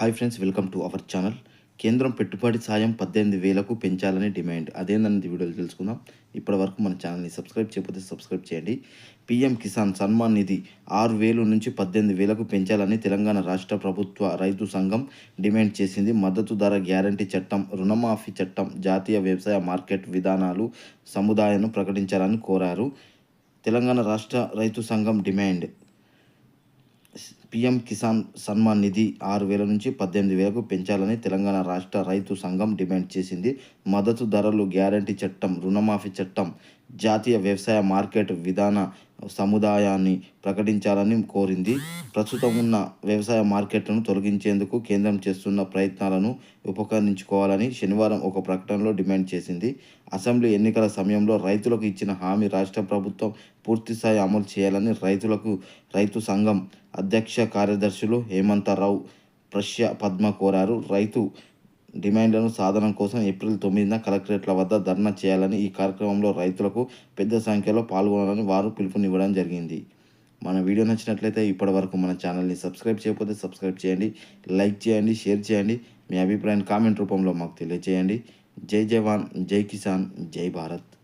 Hi friends welcome to our channel. కేంద్రం పెట్టుబడి సాయం పద్దెనిమిది వేలకు పెంచాలని డిమాండ్. అదేందని వీడియోలు తెలుసుకుందాం. ఇప్పటి వరకు మన ఛానల్ని సబ్స్క్రైబ్ చేయకపోతే సబ్స్క్రైబ్ చేయండి. పీఎం కిసాన్ సన్మాన్ నిధి ఆరు వేలు నుంచి పద్దెనిమిది వేలకు పెంచాలని తెలంగాణ రాష్ట్ర ప్రభుత్వ రైతు సంఘం డిమాండ్ చేసింది. మద్దతు ధర గ్యారంటీ చట్టం రుణమాఫీ చట్టం జాతీయ వ్యవసాయ మార్కెట్ విధానాలు సముదాయాన్ని ప్రకటించాలని కోరారు. తెలంగాణ రాష్ట్ర రైతు సంఘం డిమాండ్. పీఎం కిసాన్ సన్మాన్ నిధి ఆరు వేల నుంచి పద్దెనిమిది వేలకు పెంచాలని తెలంగాణ రాష్ట్ర రైతు సంఘం డిమాండ్ చేసింది. మద్దతు ధరలు గ్యారంటీ చట్టం రుణమాఫీ చట్టం జాతీయ వ్యవసాయ మార్కెట్ విధాన సముదాయాన్ని ప్రకటించాలని కోరింది. ప్రస్తుతం ఉన్న వ్యవసాయ మార్కెట్లను తొలగించేందుకు కేంద్రం చేస్తున్న ప్రయత్నాలను ఉపకరించుకోవాలని శనివారం ఒక ప్రకటనలో డిమాండ్ చేసింది. అసెంబ్లీ ఎన్నికల సమయంలో రైతులకు ఇచ్చిన హామీ రాష్ట్ర ప్రభుత్వం పూర్తిస్థాయి అమలు చేయాలని రైతులకు రైతు సంఘం అధ్యక్ష కార్యదర్శులు హేమంతరావు ప్రశ్య పద్మ కోరారు. రైతు డిమాండ్లను సాధన కోసం ఏప్రిల్ తొమ్మిదిన కలెక్టరేట్ల వద్ద ధర్నా చేయాలని ఈ కార్యక్రమంలో రైతులకు పెద్ద సంఖ్యలో పాల్గొనాలని వారు పిలుపునివ్వడం జరిగింది. మన వీడియో నచ్చినట్లయితే ఇప్పటివరకు మన ఛానల్ని సబ్స్క్రైబ్ చేయకపోతే సబ్స్క్రైబ్ చేయండి లైక్ చేయండి షేర్ చేయండి. మీ అభిప్రాయాన్ని కామెంట్ రూపంలో మాకు తెలియజేయండి జై జవాన్ జై కిసాన్ జై భారత్.